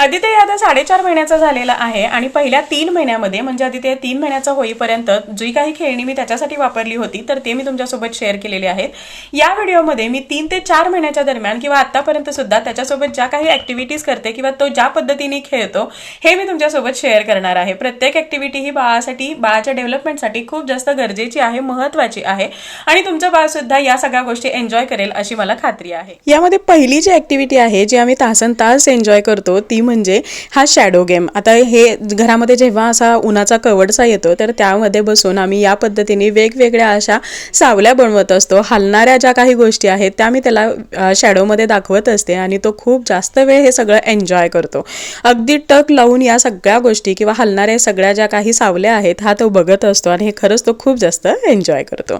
आदित्य आता साडेचार महिन्याचा झालेला आहे आणि पहिल्या तीन महिन्यामध्ये म्हणजे आदित्य तीन महिन्याचा होईपर्यंत जी काही खेळणी मी त्याच्यासाठी वापरली होती तर ते मी तुमच्यासोबत शेअर केलेले आहेत. या व्हिडिओमध्ये मी तीन ते चार महिन्याच्या दरम्यान किंवा आतापर्यंत सुद्धा त्याच्यासोबत ज्या काही ऍक्टिव्हिटीज करते किंवा तो ज्या पद्धतीने खेळतो हे मी तुमच्यासोबत शेअर करणार आहे. प्रत्येक ऍक्टिव्हिटी ही बाळासाठी बाळाच्या डेव्हलपमेंटसाठी खूप जास्त गरजेची आहे महत्वाची आहे आणि तुमचं बाळ सुद्धा या सगळ्या गोष्टी एन्जॉय करेल अशी मला खात्री आहे. यामध्ये पहिली जी ऍक्टिव्हिटी आहे जी आम्ही तासन तास एन्जॉय करतो ती म्हणजे हा शॅडो गेम आता हे घरामध्ये जेव्हा असा उन्हाचा कवडसा येतो तर त्यामध्ये बसून आम्ही या पद्धतीने वेगवेगळ्या अशा सावल्या बनवत असतो. हलणाऱ्या ज्या काही गोष्टी आहेत त्या मी त्याला शॅडोमध्ये दाखवत असते आणि तो खूप जास्त वेळ हे सगळं एन्जॉय करतो. अगदी टक लावून या सगळ्या गोष्टी किंवा हलणाऱ्या सगळ्या ज्या काही सावल्या आहेत हा तो बघत असतो आणि हे खरंच तो खूप जास्त एन्जॉय करतो.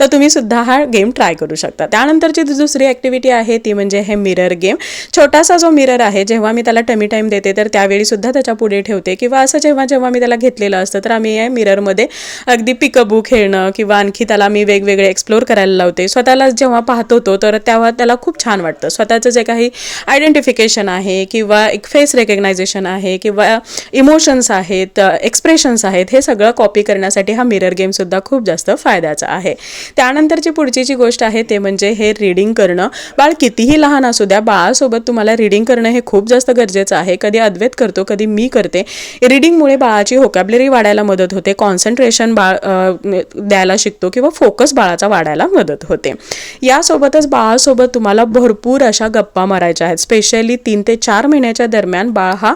तर तुम्ही सुद्धा हा गेम ट्राय करू शकता. त्यानंतरची दुसरी ॲक्टिव्हिटी आहे ती म्हणजे हे मिरर गेम छोटासा जो मिरर आहे जेव्हा मी त्याला टमी टाईम देते तर त्यावेळी सुद्धा त्याच्या पुढे ठेवते. किंवा असं जेव्हा जेव्हा मी त्याला घेतलेलं असतं तर आम्ही या मिररमध्ये अगदी पिकअबू खेळणं किंवा आणखी त्याला मी वेगवेगळे एक्सप्लोर करायला लावते. स्वतःला जेव्हा पाहतो होतो तर तेव्हा त्याला खूप छान वाटतं. स्वतःचं जे काही आयडेंटिफिकेशन आहे किंवा एक फेस रेकग्नायझेशन आहे किंवा इमोशन्स आहेत एक्सप्रेशन्स आहेत हे सगळं कॉपी करण्यासाठी हा मिरर गेमसुद्धा खूप जास्त फायद्याचा आहे. त्यानंतरची पुढची जी गोष्ट आहे ते म्हणजे हे रीडिंग करणं. बाळ कितीही लहान असू द्या बाळासोबत तुम्हाला रीडिंग करणं हे खूप जास्त गरजेचं आहे कधी अद्वैत करतो कधी मी करते. रीडिंगमुळे बाळाची होकॅबलरी वाढायला मदत होते. कॉन्सन्ट्रेशन बाळ द्यायला शिकतो किंवा फोकस बाळाचा वाढायला मदत होते. यासोबतच बाळासोबत तुम्हाला भरपूर अशा गप्पा मारायच्या आहेत. स्पेशली तीन ते चार महिन्याच्या दरम्यान बाळ हा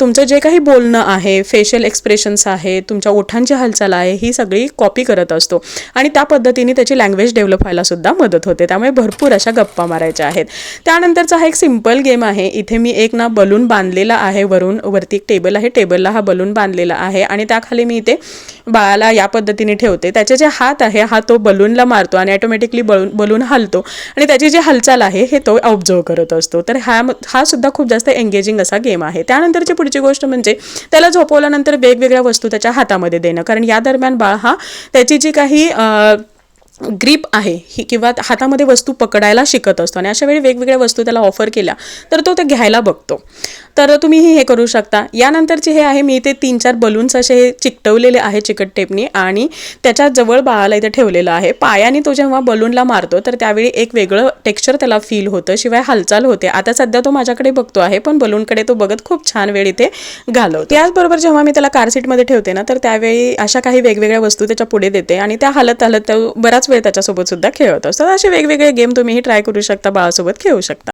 तुमचं जे काही बोलणं आहे फेशियल एक्सप्रेशन्स आहे तुमच्या ओठांची हालचाल आहे ही सगळी कॉपी करत असतो. आणि त्या पद्धतीने त्याची लँग्वेज डेव्हलप व्हायला सुद्धा मदत होते. त्यामुळे भरपूर अशा गप्पा मारायच्या आहेत. त्यानंतरचा हा एक सिंपल गेम आहे. इथे मी एक ना बलून बांधलेला आहे वरून. वरती एक टेबल आहे. टेबलला हा बलून बांधलेला आहे आणि त्याखाली मी इथे बाळाला या पद्धतीने ठेवते. त्याचे जे हात आहे हा तो बलूनला मारतो आणि ऑटोमॅटिकली बलून बलून हलतो. आणि त्याची जी हालचाल आहे हे तो ऑब्झर्व करत असतो. तर हा हा सुद्धा खूप जास्त एंगेजिंग असा गेम आहे. त्यानंतरची पुढची गोष्ट म्हणजे त्याला झोपवल्यानंतर वेगवेगळ्या वस्तू त्याच्या हातामध्ये देणं. कारण या दरम्यान बाळ हा त्याची जी काही ग्रीप आहे ही किंवा हातामध्ये वस्तू पकडायला शिकत असतो आणि अशा वेळी वेगवेगळ्या वस्तू त्याला ऑफर केल्या तर तो ते घ्यायला बघतो. तर तुम्हीही हे करू शकता. यानंतरचे हे आहे मी इथे तीन चार बलून्स असे हे चिकटवलेले आहे चिकट टेपनी आणि त्याच्याजवळ बाळाला इथे ठेवलेलं आहे. पायाने तो जेव्हा बलूनला मारतो तर त्यावेळी एक वेगळं टेक्स्चर त्याला फील होतं शिवाय हालचाल होते. आता सध्या तो माझ्याकडे बघतो आहे पण बलूनकडे तो बघत खूप छान वेळ इथे घालवतो. त्याचबरोबर जेव्हा मी त्याला कार सीटमध्ये ठेवते ना तर त्यावेळी अशा काही वेगवेगळ्या वस्तू त्याच्या पुढे देते आणि त्या हलत हलत बराच बराच वेळ त्याच्यासोबत सुद्धा खेळत असतो असे वेगवेगळे गेम तुम्हीही ट्राय करू शकता बाळासोबत खेळू शकता.